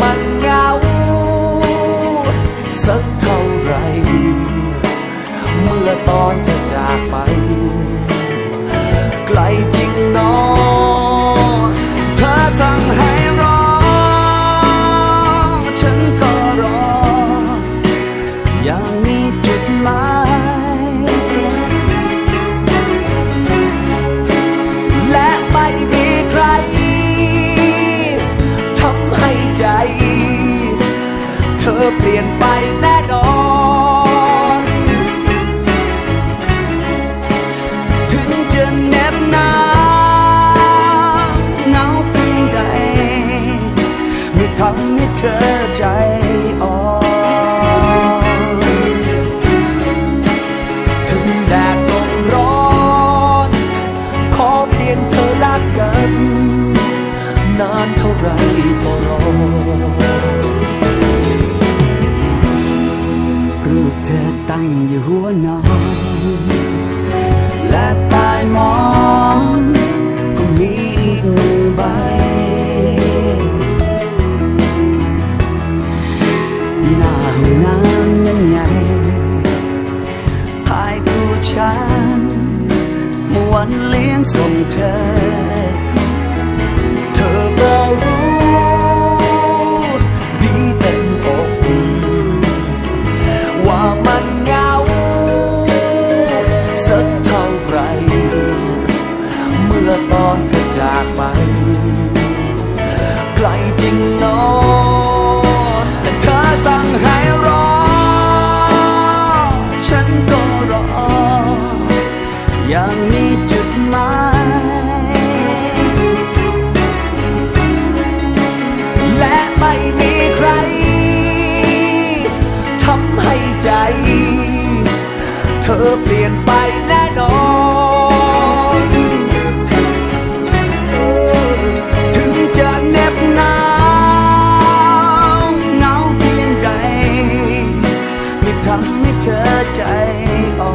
มันเหงาสักเท่าไรเมื่อตอนเธอจากไป ไกลจ ลี่ยนไปแน่นอน ถึงจะเหน็บหนาวเหงาเพียงใดไม่ทำให้เธอใจอ่อนถึงแดดลมร้อน ขอเพียงเธอรักกัน นานเท่าไรก็รอ อตั้งอยู่หัวนอน และใตายหมอนก็มีอีกหนึ่งใบ หน้าห้องน้ำนั้นใหญ่ภายคู่ฉันเมื่อวันเลี้ยงส่งเธอ เธอก็รู้ ไป ไกลจริงเนอแต่เธอสั่งให้รอ ฉันก็รอ อย่างมีจุดหมายและไม่มีใครทำให้ใจ เธอเปลี่ยนไป ใจอ่อ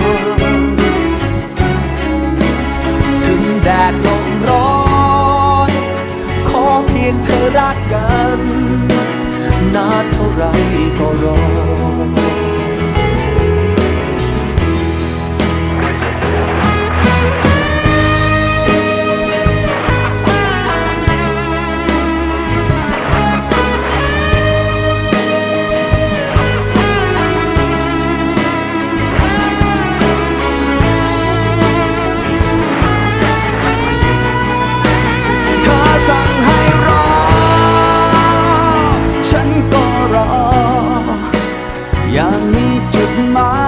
นถึงแดดลมร้อน ขอเพียงเธอรัก มีจุดหมาย